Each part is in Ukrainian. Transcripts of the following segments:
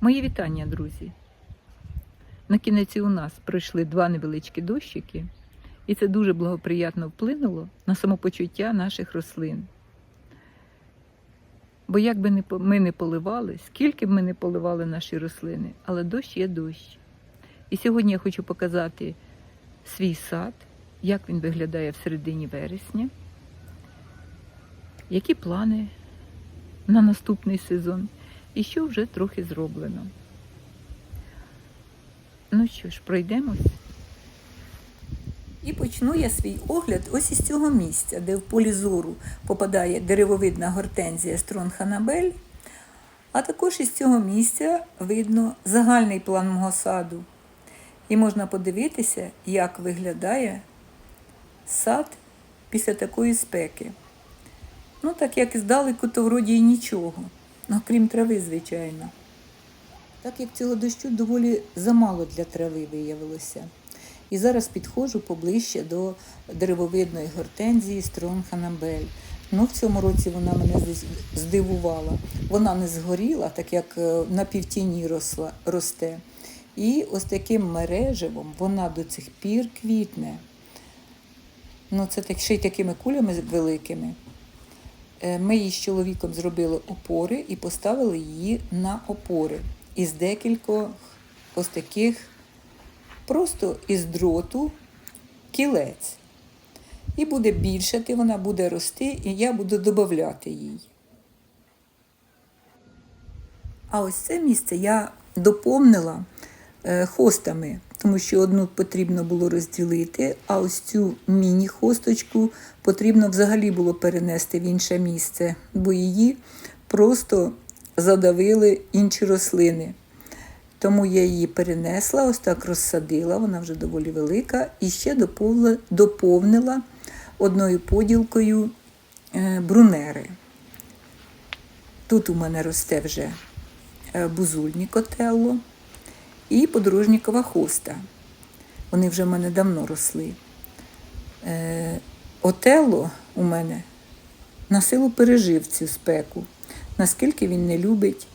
Мої вітання, друзі. На кінець у нас пройшли два невеличкі дощики, і це дуже благоприятно вплинуло на самопочуття наших рослин. Бо як би ми не поливали, скільки б ми не поливали наші рослини, але дощ є дощ. І сьогодні я хочу показати свій сад, як він виглядає в середині вересня, які плани на наступний сезон і що вже трохи зроблено. Ну що ж, пройдемось. І почну я свій огляд ось із цього місця, де в полі зору попадає деревовидна гортензія Стронханабель. А також із цього місця видно загальний план мого саду. І можна подивитися, як виглядає сад після такої спеки. Ну, так як здалеку, то вроді і нічого. Ну, крім трави, звичайно. Так як цього дощу доволі замало для трави виявилося. І зараз підходжу поближче до деревовидної гортензії Стронханабель. Ну, в цьому році вона мене здивувала. Вона не згоріла, так як е, на півтіні росла, росте. І ось таким мереживом вона до цих пір квітне. Ну, це так, ще й такими кулями великими. Е, Ми їй з чоловіком зробили опори і поставили її на опори із декількох ось таких просто із дроту кілець. І буде більшати, вона буде рости, і я буду додати їй. А ось це місце я доповнила е, хостами, тому що одну потрібно було розділити, а ось цю міні-хосточку потрібно взагалі було перенести в інше місце, бо її просто задавили інші рослини. Тому я її перенесла, ось так розсадила, вона вже доволі велика, і ще доповнила, одною поділкою е, брунери. Тут у мене росте вже е, бузульні котелло і подорожнікова хоста. Вони вже в мене давно росли. Е, Отелло у мене на силу пережив цю спеку, наскільки він не любить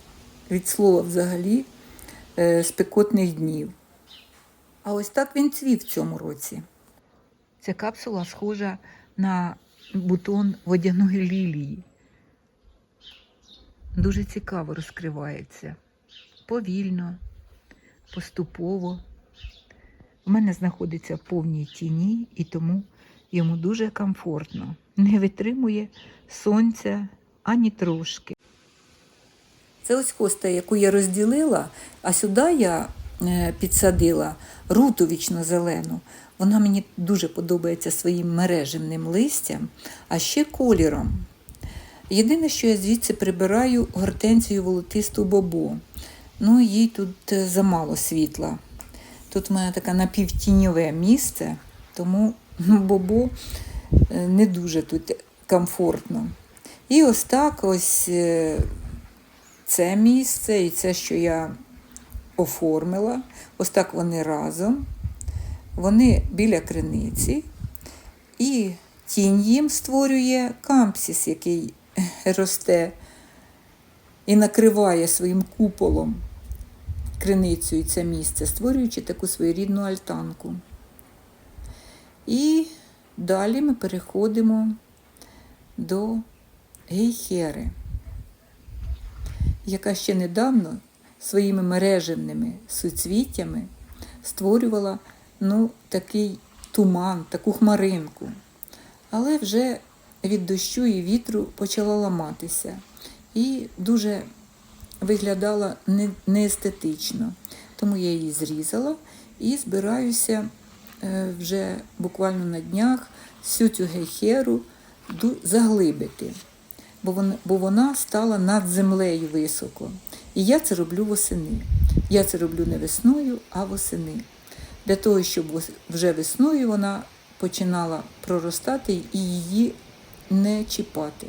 від слова взагалі е, спекотних днів. А ось так він цвів в цьому році. Ця капсула схожа на бутон водяної лілії. Дуже цікаво розкривається. Повільно, поступово. У мене знаходиться в повній тіні, і тому йому дуже комфортно. Не витримує сонця ані трошки. Це ось хоста, яку я розділила, а сюди я е, підсадила руту вічно-зелену. Вона мені дуже подобається своїм мережевним листям, а ще кольором. Єдине, що я звідси прибираю гортензію волотисту бобо. Ну, їй тут е, замало світла. Тут в мене таке напівтіньове місце, тому ну, бобо е, не дуже тут комфортно. І ось так ось е, це місце і це, що я оформила. Ось так вони разом. Вони біля криниці. І тінь їм створює кампсіс, який росте і накриває своїм куполом криницю і це місце, створюючи таку своєрідну альтанку. І далі ми переходимо до гейхери, яка ще недавно своїми мережевними суцвіттями створювала ну, такий туман, таку хмаринку. Але вже від дощу і вітру почала ламатися і дуже виглядала неестетично. Тому я її зрізала і збираюся е, вже буквально на днях всю цю гейхеру заглибити, бо вона, стала над землею високо. І я це роблю восени. Я це роблю не весною, а восени. Для того, щоб вже весною вона починала проростати і її не чіпати.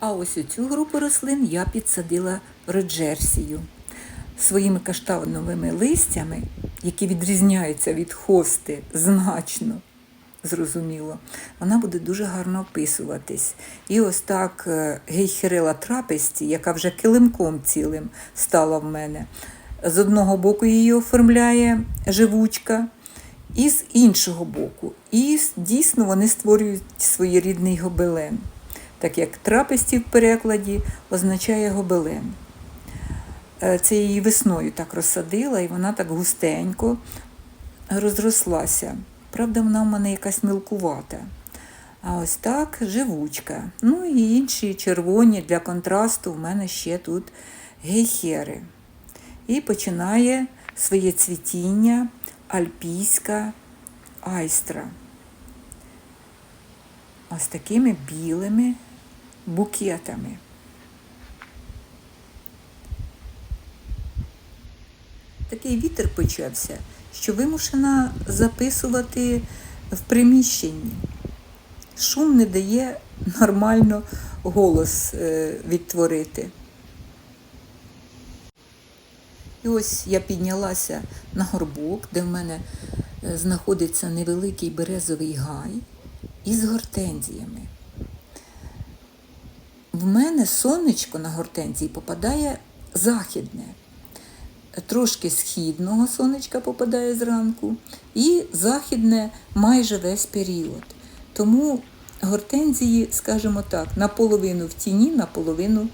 А ось у цю групу рослин я підсадила реджерсію своїми каштановими листями, які відрізняються від хости значно. зрозуміло, вона буде дуже гарно описуватись. І ось так е, гейхерела трапесті, яка вже килимком цілим стала в мене. З одного боку її оформляє живучка, і з іншого боку. І дійсно вони створюють своєрідний гобелен, так як трапесті в перекладі означає гобелен. Е, Це її весною так розсадила, і вона так густенько розрослася. Правда, вона в мене якась мілкувата. А ось так живучка. Ну і інші червоні для контрасту в мене ще тут гейхери. І починає своє цвітіння альпійська айстра. Ось такими білими букетами. Такий вітер почався, що вимушена записувати в приміщенні. Шум не дає нормально голос е, відтворити. І ось я піднялася на горбок, де в мене е, знаходиться невеликий березовий гай із гортензіями. В мене сонечко на гортензії попадає західне. Трошки східного сонечка попадає зранку, і західне майже весь період. Тому гортензії, скажімо так, наполовину в тіні, наполовину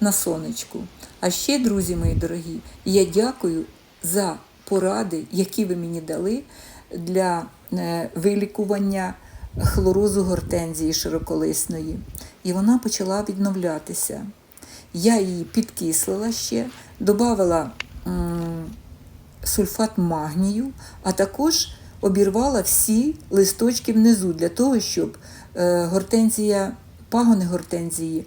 на сонечку. А ще, друзі мої дорогі, я дякую за поради, які ви мені дали для е, вилікування хлорозу гортензії широколисної. І вона почала відновлятися. Я її підкислила ще, додала сульфат магнію, а також обірвала всі листочки внизу для того, щоб е, гортензія, пагони гортензії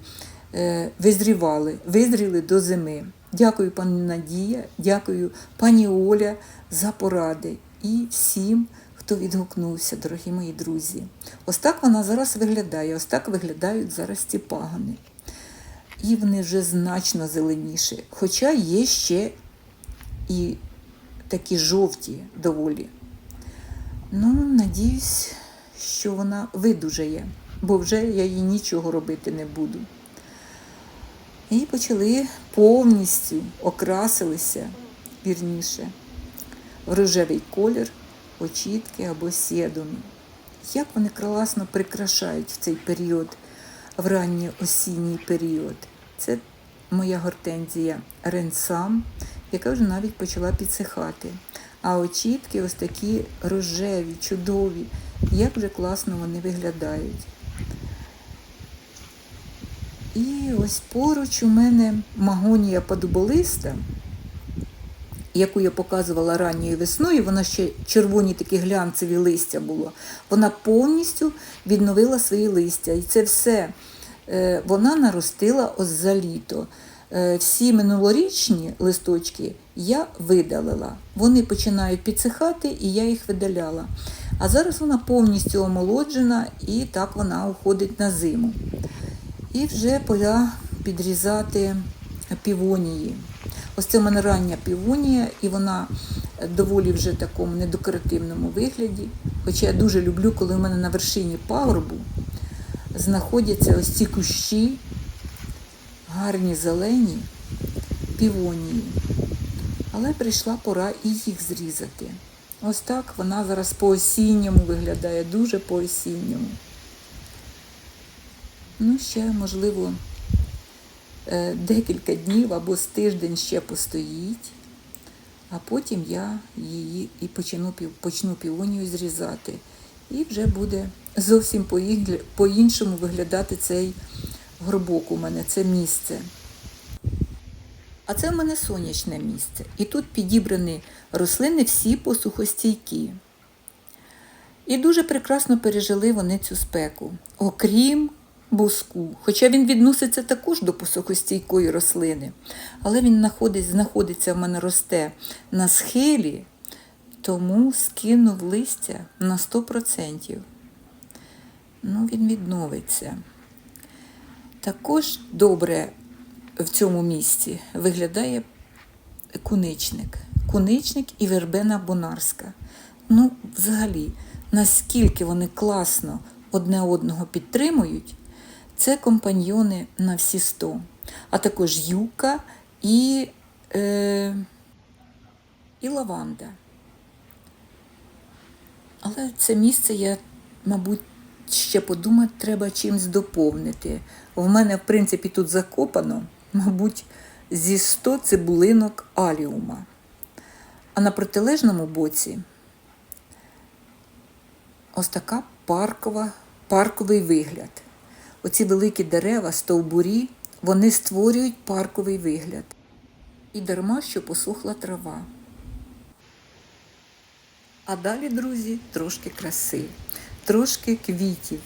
е, визрівали, визріли до зими. Дякую, пані Надія, дякую пані Оля за поради і всім, хто відгукнувся, дорогі мої друзі. Ось так вона зараз виглядає, ось так виглядають зараз ці пагони. І вони вже значно зеленіші. Хоча є ще і такі жовті доволі. Ну, надіюсь, що вона видужає, бо вже я їй нічого робити не буду. І почали повністю окрасилися вірніше в рожевий колір, очітки або сєдуми. Як вони класно прикрашають в цей період, в ранній осінній період. Це моя гортензія Ренсам, яка вже навіть почала підсихати. А очітки ось такі рожеві, чудові, як вже класно вони виглядають. І ось поруч у мене магонія подуболиста, яку я показувала ранньою весною, вона ще червоні такі глянцеві листя було. Вона повністю відновила свої листя. І це все е, вона наростила ось за літо. Е, Всі минулорічні листочки я видалила. Вони починають підсихати, і я їх видаляла. А зараз вона повністю омолоджена і так вона уходить на зиму. І вже пора підрізати півонії. Ось це в мене рання півонія, і вона доволі вже в такому недекоративному вигляді. Хоча я дуже люблю, коли в мене на вершині пагорбу знаходяться ось ці кущі, гарні зелені півонії. Але прийшла пора і їх зрізати. Ось так вона зараз по-осінньому виглядає, дуже по-осінньому. Ну, ще, можливо, декілька днів або з тиждень ще постоїть, а потім я її і почну, почну півонію зрізати. І вже буде зовсім по-іншому виглядати цей горбок у мене, це місце. А це в мене сонячне місце. І тут підібрані рослини всі посухостійкі. І дуже прекрасно пережили вони цю спеку, окрім буску. Хоча він відноситься також до посухостійкої рослини, але він знаходить, знаходиться в мене росте на схилі, тому скинув листя на 100%. Ну, він відновиться. Також добре в цьому місці виглядає куничник. Куничник і вербена бонарська. Ну, взагалі, наскільки вони класно одне одного підтримують, це компаньйони на всі сто, а також юка і, е, і лаванда. Але це місце я, мабуть, ще подумати, треба чимось доповнити. В мене, в принципі, тут закопано, мабуть, зі 100 цибулинок аліума. А на протилежному боці ось така паркова, парковий вигляд. Оці великі дерева, стовбурі, вони створюють парковий вигляд. І дарма, що посухла трава. А далі, друзі, трошки краси, трошки квітів,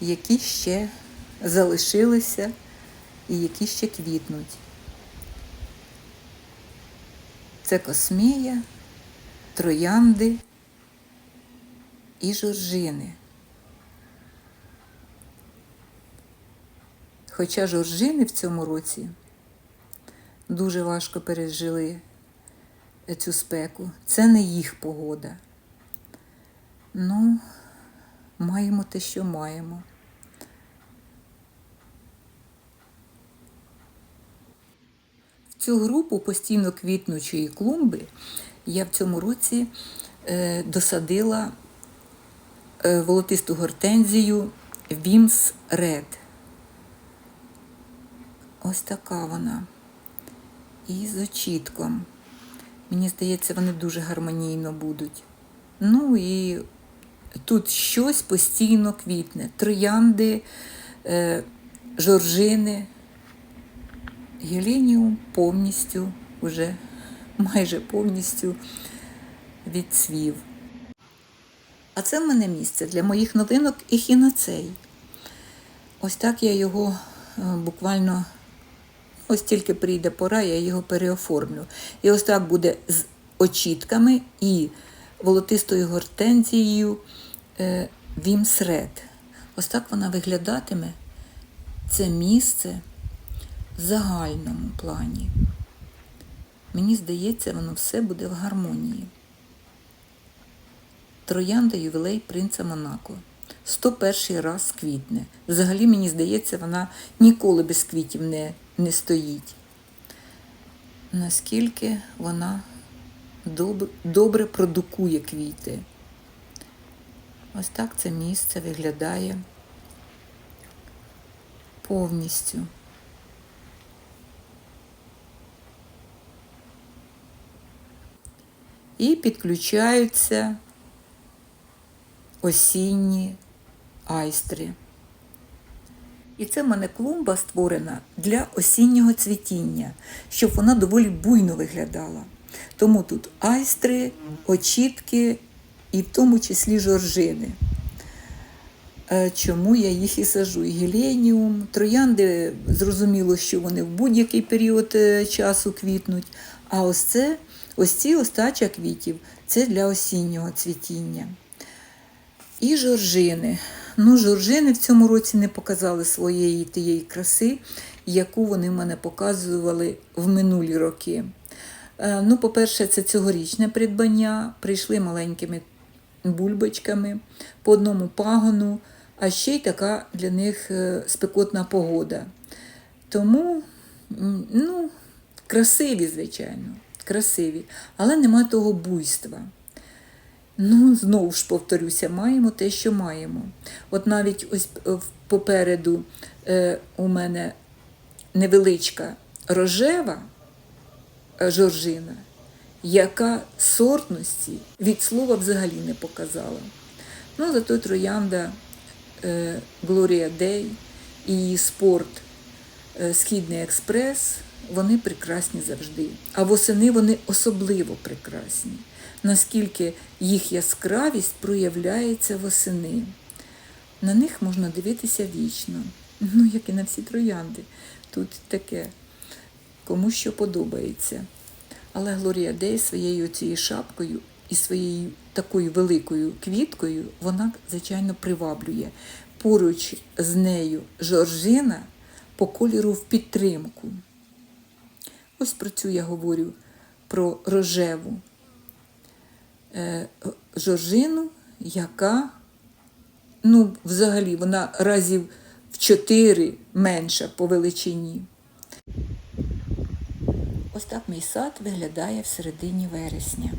які ще залишилися і які ще квітнуть. Це космія, троянди і жоржини. Хоча жоржини в цьому році дуже важко пережили цю спеку. Це не їх погода. Ну, маємо те, що маємо. В цю групу постійно квітнучої клумби я в цьому році е, досадила е, волотисту гортензію Вімс Ред. Ось така вона. І з очітком. Мені здається, вони дуже гармонійно будуть. Ну і тут щось постійно квітне. Троянди, е, жоржини. Геленіум повністю, уже майже повністю відцвів. А це в мене місце для моїх новинок і хіноцей. Ось так я його е, буквально Ось тільки прийде пора, я його переоформлю. І ось так буде з очітками і волотистою гортензією е, Вімсред. Ось так вона виглядатиме. Це місце в загальному плані. Мені здається, воно все буде в гармонії. Троянда ювілей принца Монако. 101 раз квітне. Взагалі, мені здається, вона ніколи без квітів не не стоїть. Наскільки вона добре, продукує квіти. Ось так це місце виглядає повністю. І підключаються осінні айстри. І це в мене клумба створена для осіннього цвітіння, щоб вона доволі буйно виглядала. Тому тут айстри, очітки і в тому числі жоржини. Е, чому я їх і сажу? І геленіум, троянди, зрозуміло, що вони в будь-який період е, часу квітнуть. А ось це, ось ці остача квітів це для осіннього цвітіння. І жоржини. Ну, жоржини в цьому році не показали своєї тієї краси, яку вони в мене показували в минулі роки. Е, ну, По-перше, це цьогорічне придбання. Прийшли маленькими бульбочками по одному пагону, а ще й така для них е, спекотна погода. Тому, ну, красиві, звичайно, красиві, але нема того буйства. Ну, знову ж повторюся, маємо те, що маємо. От навіть ось е, попереду е, у мене невеличка рожева е, жоржина, яка сортності від слова взагалі не показала. Ну, зато троянда е, Глорія Дей і її спорт е, Східний Експрес, вони прекрасні завжди. А восени вони особливо прекрасні наскільки їх яскравість проявляється восени. На них можна дивитися вічно, ну, як і на всі троянди. Тут таке, кому що подобається. Але Глорія Дей своєю цією шапкою і своєю такою великою квіткою, вона, звичайно, приваблює. Поруч з нею жоржина по кольору в підтримку. Ось про цю я говорю про рожеву. Е, жоржину, яка, ну, взагалі, вона разів в чотири менша по величині. Ось так мій сад виглядає в середині вересня.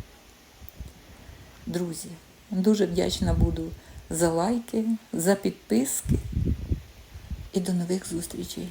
Друзі, дуже вдячна буду за лайки, за підписки і до нових зустрічей.